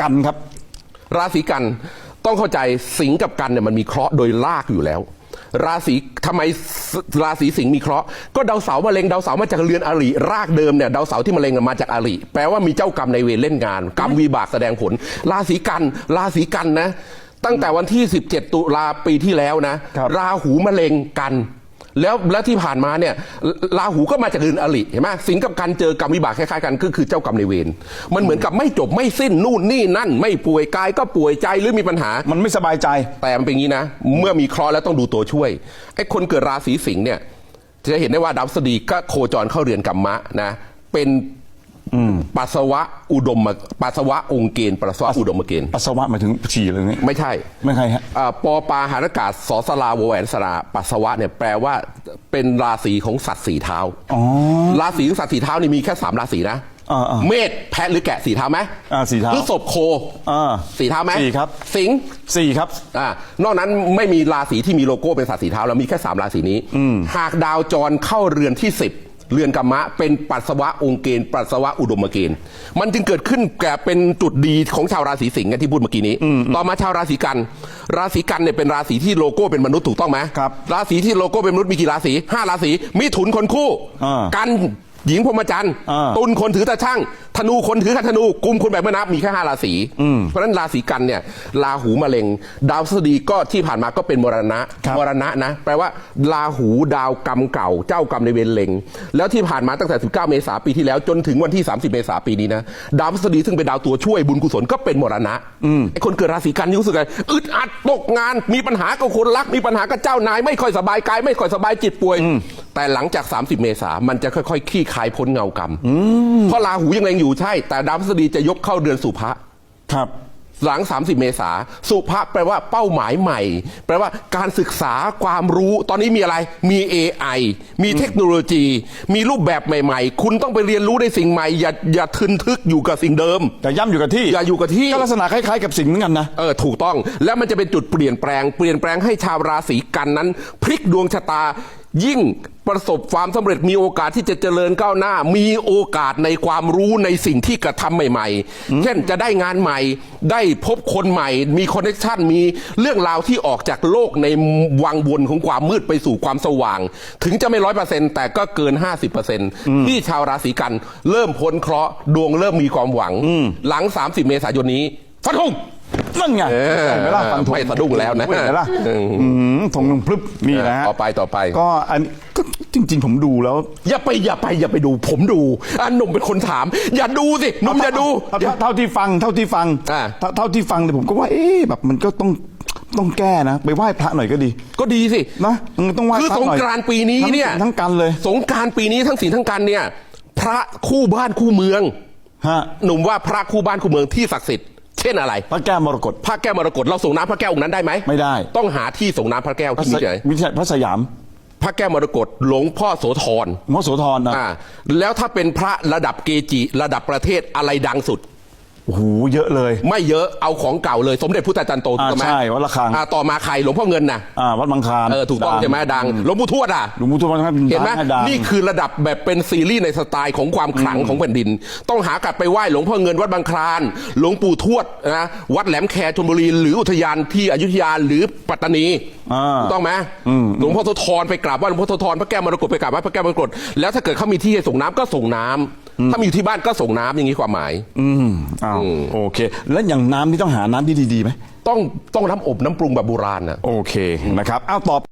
กันครับ ราศีกันต้องเข้าใจสิงห์กับกันเนี่ยมันมีเคราะห์โดยลากอยู่แล้ว ราศีทำไมราศีสิงห์มีเคราะห์ก็ดาวเสาร์มะเร็งดาวเสาร์มาจากเรือนอริรากเดิมเนี่ยดาวเสาร์ที่มะเร็งมาจากอริแปลว่ามีเจ้ากรรมในายเวรเล่นงาน กรรมวีบากแสดงผล ราศีกันราศีกันนะ ตั้งแต่วันที่ 17 ตุลาปีที่แล้วนะครับราหูมะเร็งกัน แล้วแล้วที่ผ่านมาเนี่ยราหูก็มาจากเรือนอริเห็นไหมสิงห์กับกันเจอกรรมวิบากคล้ายๆกันก็คือเจ้ากรรมในายเวรมันเหมือนกับไม่จบไม่สิ้นนู่นนี่นั่น ไม่ป่วยกายก็ป่วยใจหรือมีปัญหา มันไม่สบายใจแต่มันเป็นอย่างนี้นะ เมื่อมีเคราะห์แล้วต้องดูตัวช่วยไอ้คนเกิดราศีสิงห์เนี่ยจะเห็นได้ว่าดาวพฤษฎีก็โคจรเข้าเรือนกัมมะนะเป็น ปัสสาวะอุดมมาปัสสาวะองค์เกณฑ์ปัสสาวะอุดมเกณฑ์ปัสสาวะหมายถึงฉี่เลยนี่ไม่ใช่ไม่ใช่ฮะอ่าปอปาหารากาศสอสลาวแหวนสราปัสสาวะเนี่ยแปลว่าเป็นราศีของสัตว์สีเท้าอ๋อราศีของสัตว์สีเท้านี่มีแค่สามราศีนะอ่าๆเมษแพะหรือแกะสีเท้าไหมอ่าสีเท้าพฤษภโคอ่าสีเท้าไหมสี่ครับ สิงห์สี่ครับอ่านอกนั้นไม่มีราศีที่มีโลโก้เป็นสัตว์สีเท้า แล้วมีแค่3ราศีนี้ หากดาวจรเข้าเรือนที่10 เรือนกรรมะ เป็นปัสสาวะองค์เกณฑ์ปัสสาวะอุดมเกณฑ์ มันจึงเกิดขึ้นแก่เป็นจุดดีของชาวราศีสิงห์ไงที่พูดเมื่อกี้นี้ ต่อมาชาวราศีกัน ราศีกันเนี่ยเป็นราศีที่โลโก้เป็นมนุษย์ถูกต้องไหมครับ ราศีที่โลโก้เป็นมนุษย์มีกี่ราศีห้าราศีมิถุนคนคู่อ่ากัน หญิงพรหมจันทร์อ่าตุลคนถือตาช่างธนูคนถือขันธนูกุมคนแบบไม่นับมีแค่ห้าราศีเพราะฉะนั้นราศีกันเนี่ยราหูมะเร็ง ดาวพฤษฎีก็ที่ผ่านมาก็เป็นมรณะครับ มรณะนะแปลว่าราหูดาวกรรมเก่า เจ้ากรรมในเวรเล็ง แล้วที่ผ่านมาตั้งแต่ 19 เมษายนปีที่แล้วจนถึงวันที่ 30 เมษายนปีนี้นะดาวพฤษฎีซึ่งเป็นดาวตัวช่วยบุญกุศลก็เป็นมรณะไอ้คนเกิดราศีกันนี่รู้สึกไงอึดอัดตกงานมีปัญหากับคนรักมีปัญหากับเจ้านายไม่ค่อยสบายกายไม่ค่อยสบายจิตป่วย แต่หลังจาก 30 เมษายนมันจะค่อยๆคลี่คลายพ้นเงากรรมเพราะราหูยังเล็งอยู่ใช่ แต่ดาวพฤษฎีจะยกเข้าเดือนสุภะครับ หลัง 30 เมษาสุภะแปลว่าเป้าหมายใหม่ แปลว่าการศึกษาความรู้ตอนนี้มีอะไรมี AI มีเทคโนโลยี มีรูปแบบใหม่ ๆ คุณต้องไปเรียนรู้ในสิ่งใหม่ อย่าอย่าทึนทึกอยู่กับสิ่งเดิม แต่ย่ำอยู่กับที่อย่าอยู่กับที่ ก็ลักษณะคล้ายๆ กับสิงห์เหมือนกันนะ เออถูกต้องแล้วมันจะเป็นจุดเปลี่ยนแปลง เปลี่ยนแปลงให้ชาวราศีกันนั้น พลิกดวงชะตา ยิ่งประสบความสำเร็จมีโอกาสที่จะเจริญก้าวหน้า มีโอกาสในความรู้ในสิ่งที่กระทำใหม่ๆ เช่นจะได้งานใหม่ ได้พบคนใหม่ มีคอนเนคชันมีเรื่องราวที่ออกจากโลกในวังวนของความมืดไปสู่ความสว่าง ถึงจะไม่ร้อยเปอร์เซ็นต์แต่ก็เกิน 50เปอร์เซ็นต์ที่ชาวราศีกันเริ่มพ้นเคราะห์ดวงเริ่มมีความหวัง หลัง 30 เมษายนนี้ฟันธง นั่นไงเออเห็นไหมล่ะฟันธงไม่สะดุ้งแล้วนะเห็นไหมล่ะเอออืมธงลงพลึบนี่นะฮะต่อไปต่อไป ก็อันก็จริง ๆ ผมดูแล้ว อย่าไปอย่าไปอย่าไปดู ผมดูอะหนุ่มเป็นคนถาม อย่าดูสิหนุ่มอย่าดู เท่าเท่าเท่าที่ฟังเท่าที่ฟังอ่า เท่าเท่าที่ฟังเนี่ยผมก็ว่าเอ๊ะแบบมันก็ต้องต้องแก้นะ ไปไหว้พระหน่อยก็ดีก็ดีสิ นะมันต้องไหว้คือพระสงหน่อยกรานต์ปีนี้เนี่ยทั้งทั้งกันเลยสงกรานต์ปีนี้ทั้งสิ่งทั้งกันเนี่ย พระคู่บ้านคู่เมือง ฮะ หนุ่มว่าพระคู่บ้านคู่เมืองที่ศักดิ์สิทธิ์ เช่นอะไร พระแก้วมรกตพระแก้วมรกตเราส่งน้ำพระแก้วองค์นั้นได้ไหมไม่ได้ ต้องหาที่ส่งน้ำพระแก้วพระที่สนี่ไหนไม่ใช่พระสยาม พระแก้วมรกตหลวงพ่อโสธรหมอโสธรนะอ่าแล้วถ้าเป็นพระระดับเกจิระดับประเทศอะไรดังสุด โอ้โหเยอะเลย ไม่เยอะเอาของเก่าเลยสมเด็จพุทธาจารย์โตถูกต้องไหมอ่าใช่วัดระฆัง อ่าต่อมาใครหลวงพ่อเงินนะอ่าวัดบางคลานเออถูกต้องดัใช่ไหมดังหลวงปู่ทวดอะ หลวงปู่ทวดวัดบางคลานเห็นไหมดัง นี่คือระดับแบบเป็นซีรีส์ในสไตล์ของความขลังของแผ่นดิน ต้องหากลับไปไหว้หลวงพ่อเงินวัดบางคลาน หลวงปู่ทวดนะวัดแหลมแคชลบุรี หรืออุทยานที่อยุธยาหรือปัตตานีอ่าถูกต้องไหมหลวงพ่อโสธรไปกราบไหว้หลวงพ่อโสธรพระแก้วมรกตไปกราบไหว้พระแก้วมรกตแล้วถ้าเกิดเขามีที่ให้ส่งน้ำก็ส่งน้ำ ถ้ามีอยู่ที่บ้านก็ส่งน้ำอย่างนี้ความหมาย อืมอ้าวโอเค แล้วอย่างน้ำนี่ต้องหาน้ำที่ดีๆไหมต้องต้องน้ำอบน้ำปรุงแบบโบราณนะ โอเคนะครับอ้าวตอบ